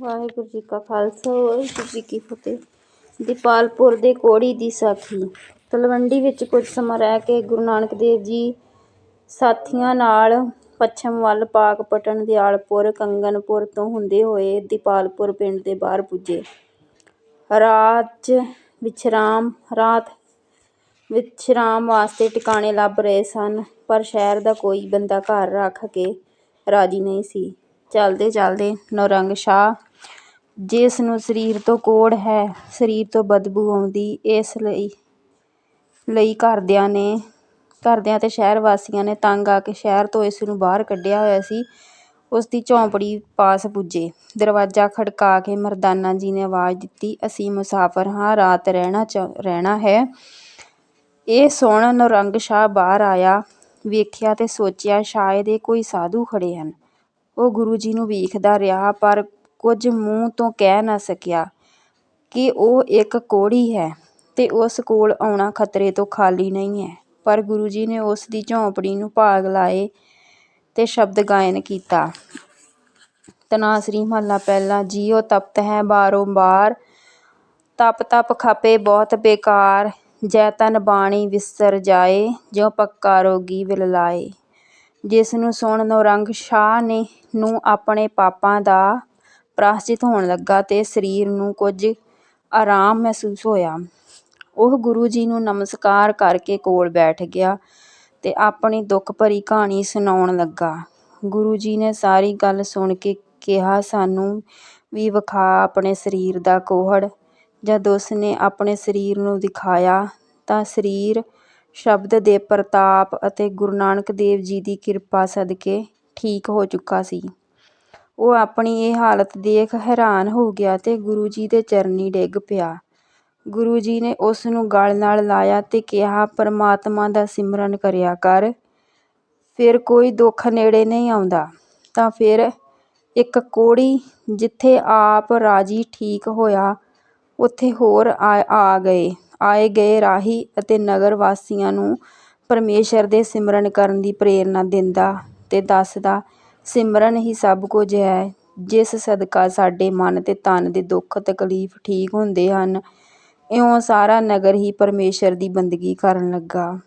ਵਾਹਿਗੁਰੂ ਜੀ ਕਾ ਖਾਲਸਾ, ਵਾਹਿਗੁਰੂ ਜੀ ਕੀ ਫਤਿਹ। ਦੀਪਾਲਪੁਰ ਦੇ ਕੋੜੀ ਦੀ ਸਾਖੀ। ਤਲਵੰਡੀ ਵਿੱਚ ਕੁਝ ਸਮਾਂ ਰਹਿ ਕੇ ਗੁਰੂ ਨਾਨਕ ਦੇਵ ਜੀ ਸਾਥੀਆਂ ਨਾਲ ਪੱਛਮ ਵੱਲ ਪਾਕਪਟਨ ਦਿਆਲਪੁਰ, ਕੰਗਨਪੁਰ ਤੋਂ ਹੁੰਦੇ ਹੋਏ ਦੀਪਾਲਪੁਰ ਪਿੰਡ ਦੇ ਬਾਹਰ ਪੁੱਜੇ। ਰਾਤ ਵਿਸ਼ਰਾਮ ਰਾਤ ਵਿਸ਼ਰਾਮ ਵਾਸਤੇ ਟਿਕਾਣੇ ਲੱਭ ਰਹੇ ਸਨ, ਪਰ ਸ਼ਹਿਰ ਦਾ ਕੋਈ ਬੰਦਾ ਘਰ ਰੱਖ ਕੇ ਰਾਜੀ ਨਹੀਂ ਸੀ। ਚੱਲਦੇ ਚਲਦੇ ਨੌਰੰਗ ਸ਼ਾਹ ਜਿਸ ਨੂੰ ਸਰੀਰ ਤੋਂ ਕੋੜ ਹੈ, ਸਰੀਰ ਤੋਂ ਬਦਬੂ ਆਉਂਦੀ, ਇਸ ਲਈ ਲਈ ਘਰਦਿਆਂ ਨੇ, ਘਰਦਿਆਂ ਅਤੇ ਸ਼ਹਿਰ ਵਾਸੀਆਂ ਨੇ ਤੰਗ ਆ ਕੇ ਸ਼ਹਿਰ ਤੋਂ ਇਸ ਨੂੰ ਬਾਹਰ ਕੱਢਿਆ ਹੋਇਆ ਸੀ। ਉਸ ਦੀ ਝੌਂਪੜੀ ਪਾਸ ਪੁੱਜੇ। ਦਰਵਾਜ਼ਾ ਖੜਕਾ ਕੇ ਮਰਦਾਨਾ ਜੀ ਨੇ ਆਵਾਜ਼ ਦਿੱਤੀ, ਅਸੀਂ ਮੁਸਾਫਰ ਹਾਂ, ਰਾਤ ਰਹਿਣਾ ਰਹਿਣਾ ਹੈ। ਇਹ ਸੁਣ ਨੌਰੰਗ ਸ਼ਾਹ ਬਾਹਰ ਆਇਆ, ਵੇਖਿਆ ਤੇ ਸੋਚਿਆ, ਸ਼ਾਇਦ ਇਹ ਕੋਈ ਸਾਧੂ ਖੜੇ ਹਨ। ਉਹ ਗੁਰੂ ਜੀ ਨੂੰ ਵੇਖਦਾ ਰਿਹਾ, ਪਰ ਕੁਝ ਮੂੰਹ ਤੋਂ ਕਹਿ ਨਾ ਸਕਿਆ ਕਿ ਉਹ ਇੱਕ ਕੋੜੀ ਹੈ ਤੇ ਉਸ ਕੋਲ ਆਉਣਾ ਖਤਰੇ ਤੋਂ ਖਾਲੀ ਨਹੀਂ ਹੈ। ਪਰ ਗੁਰੂ ਜੀ ਨੇ ਉਸ ਦੀ ਝੌਂਪੜੀ ਨੂੰ ਭਾਗ ਲਾਏ ਤੇ ਸ਼ਬਦ ਗਾਇਨ ਕੀਤਾ। ਤਨਾਸਰੀ ਮਹੱਲਾ ਪਹਿਲਾ ਜੀਓ ਤਪਤ ਹੈ ਬਾਰੋ ਬਾਰ ਤਪ ਤਪ ਖਪੇ ਬਹੁਤ ਬੇਕਾਰ, ਜੈ ਤਨ ਬਾਣੀ ਵਿਸਰ ਜਾਏ ਜੋ ਪੱਕਾ ਰੋਗੀ ਵਿਲ ਜਿਸ ਨੂੰ ਸੁਣ ਨੌਰੰਗ ਸ਼ਾਹ ਨੇ, ਨੂੰ ਆਪਣੇ ਪਾਪਾਂ ਦਾ ਪ੍ਰਾਸ਼ਚਿਤ ਹੋਣ ਲੱਗਾ ਤੇ ਸਰੀਰ ਨੂੰ ਕੁਝ ਆਰਾਮ ਮਹਿਸੂਸ ਹੋਇਆ। ਉਹ ਗੁਰੂ ਜੀ ਨੂੰ ਨਮਸਕਾਰ ਕਰਕੇ ਕੋਲ ਬੈਠ ਗਿਆ ਤੇ ਆਪਣੀ ਦੁੱਖ ਭਰੀ ਕਹਾਣੀ ਸੁਣਾਉਣ ਲੱਗਾ। ਗੁਰੂ ਜੀ ਨੇ ਸਾਰੀ ਗੱਲ ਸੁਣ ਕੇ ਕਿਹਾ, ਸਾਨੂੰ ਵੀ ਵਿਖਾ ਆਪਣੇ ਸਰੀਰ ਦਾ ਕੋਹੜ। ਜਦ ਉਸਨੇ ਆਪਣੇ ਸਰੀਰ ਨੂੰ ਦਿਖਾਇਆ ਤਾਂ ਸਰੀਰ ਸ਼ਬਦ ਦੇ ਪ੍ਰਤਾਪ ਅਤੇ ਗੁਰੂ ਨਾਨਕ ਦੇਵ ਜੀ ਦੀ ਕਿਰਪਾ ਸਦਕੇ ਠੀਕ ਹੋ ਚੁੱਕਾ ਸੀ। ਉਹ ਆਪਣੀ ਇਹ ਹਾਲਤ ਦੇਖ ਹੈਰਾਨ ਹੋ ਗਿਆ ਤੇ ਗੁਰੂ ਜੀ ਦੇ ਚਰਨੀ ਡਿੱਗ ਪਿਆ। ਗੁਰੂ ਜੀ ਨੇ ਉਸ ਨੂੰ ਗਲ ਨਾਲ ਲਾਇਆ ਤੇ ਕਿਹਾ, ਪਰਮਾਤਮਾ ਦਾ ਸਿਮਰਨ ਕਰਿਆ ਕਰ। ਫਿਰ ਕੋਈ ਦੁੱਖ ਨੇੜੇ ਨਹੀਂ ਆਉਂਦਾ ਤਾਂ ਫਿਰ ਇੱਕ ਕੋੜੀ ਜਿੱਥੇ ਆਪ ਰਾਜੀ ਠੀਕ ਹੋਇਆ, ਉੱਥੇ ਹੋਰ ਆ ਗਏ। ਆਏ ਗਏ ਰਾਹੀ ਅਤੇ ਨਗਰ ਵਾਸੀਆਂ ਨੂੰ ਪਰਮੇਸ਼ਰ ਦੇ ਸਿਮਰਨ ਕਰਨ ਦੀ ਪ੍ਰੇਰਨਾ ਦਿੰਦਾ ਤੇ ਦੱਸਦਾ ਸਿਮਰਨ ਹੀ ਸਭ ਕੁਝ ਹੈ। ਜਿਸ ਸਦਕਾ ਸਾਡੇ ਮਨ ਤੇ ਤਨ ਦੇ ਦੁੱਖ ਤਕਲੀਫ ਠੀਕ ਹੁੰਦੇ ਹਨ, ਇਉਂ ਸਾਰਾ ਨਗਰ ਹੀ ਪਰਮੇਸ਼ਰ ਦੀ ਬੰਦਗੀ ਕਰਨ ਲੱਗਾ।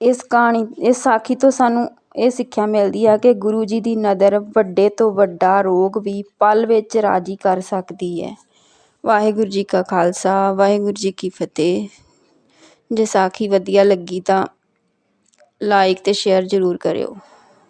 ਇਸ ਕਹਾਣੀ, ਇਸ ਸਾਖੀ ਤੋਂ ਸਾਨੂੰ ਇਹ ਸਿੱਖਿਆ ਮਿਲਦੀ ਹੈ ਕਿ ਗੁਰੂ ਜੀ ਦੀ ਨਦਰ ਵੱਡੇ ਤੋਂ ਵੱਡਾ ਰੋਗ ਵੀ ਪਲ ਵਿੱਚ ਰਾਜੀ ਕਰ ਸਕਦੀ ਹੈ। ਵਾਹਿਗੁਰੂ ਜੀ ਕਾ ਖਾਲਸਾ, ਵਾਹਿਗੁਰੂ ਜੀ ਕੀ ਫਤਿਹ। ਜੇ ਸਾਖੀ ਵਧੀਆ ਲੱਗੀ ਤਾਂ ਲਾਈਕ ਤੇ ਸ਼ੇਅਰ ਜ਼ਰੂਰ ਕਰਿਓ।